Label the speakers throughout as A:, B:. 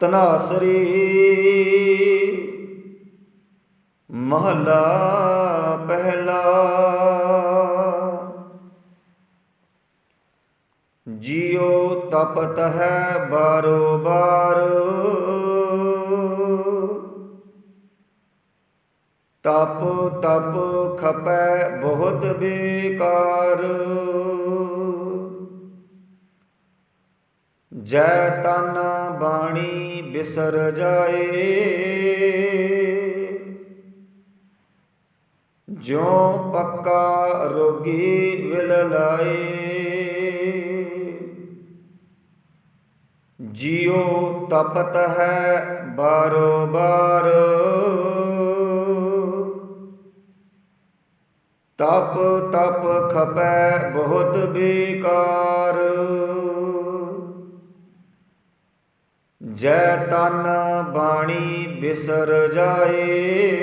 A: ਤਨਾਸਰੀ ਮਹਲਾ ਪਹਿਲਾ। ਜਿਉ ਤਪਤ ਹੈ ਬਾਰੋ ਬਾਰ। ਤਪ ਤਪ ਖਪੈ ਬਹੁਤ ਬੇਕਾਰ। ਜੈ ਤਨ ਬਾਣੀ ਬਿਸਰ ਜਾਏ। ਜਿਉ ਪੱਕਾ ਰੋਗੀ ਵਿਲ ਲਾਏ। ਜਿਉ ਤਪਤ ਹੈ ਬਾਰੋ ਬਾਰ। ਤਪ ਤਪ ਖਪੈ ਬਹੁਤ ਬੇਕਾਰ। ਜੈ ਤਨ ਬਾਣੀ ਬਿਸਰ ਜਾਏ।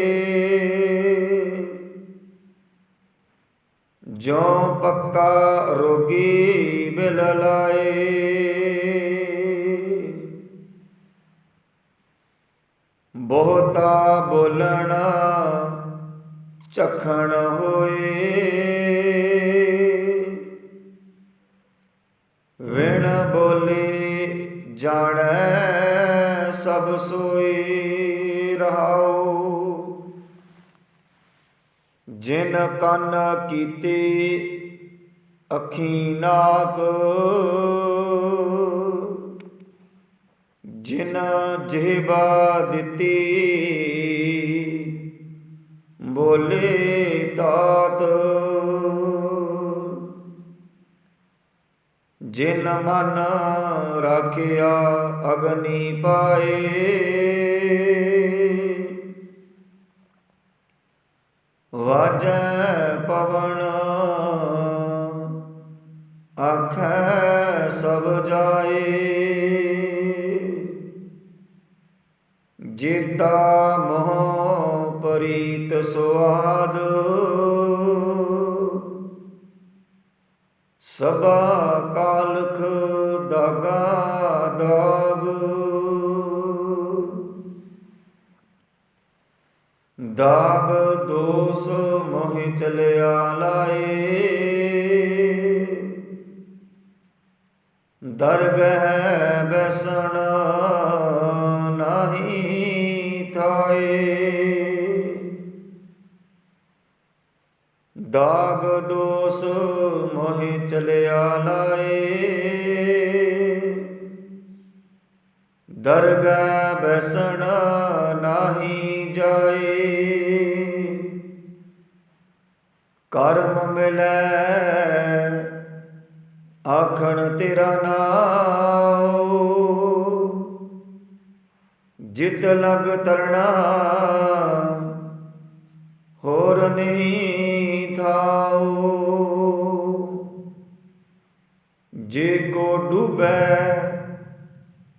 A: ਜੋ ਪੱਕਾ ਰੋਗੀ ਬਿਲ ਲਾਏ। ਬਹੁਤਾ ਬੋਲਣਾ ਚਖਣ ਹੋਏ। ਵਿਣ ਬੋਲੇ ਜਾਣੈ ਸਭ ਸੋਈ ਰਹਾਉ ਜਿਨ ਕੰਨ ਕੀਤੇ ਅੱਖੀ ਨਾਕ ਜਿਨ ਜਿਹਬਾ ਦਿੱਤੀ ਬੋਲੇ ਤਾਤ ਜਿਨ ਮਨ ਰਾਖਿਆ ਅਗਨੀ ਪਾਏ। ਵਾਜੈ ਪਵਨ, ਆਖੈ ਸਭ ਜਾਏ। ਜੀਤਾ ਮੋਹ ਪਰੀਤ ਸੁਆਦ, ਸਭਾ ਦਾਗ ਦੋਸ ਮੋਹਿ ਚਲਿਆ ਲਾਏ। ਦਰਗਹਿ ਬੈਸਣ ਨਹੀਂ ਥਾਏ। ਦਾਗ ਦੋਸ ਮੋਹਿ ਚਲਿਆ ਲਾਏ। ਦਰਗਹਿ ਬੈਸਣ ਨਾਹੀ ਜਾਏ। ਕਰਮ ਮਿਲੈ, ਆਖਣ ਤੇਰਾ ਨਾਉ। ਜਿਤ ਲਗ ਤਰਣਾ, ਹੋਰ ਨਹੀਂ ਥਾਉ। ਜੇ ਕੋ ਡੂਬੈ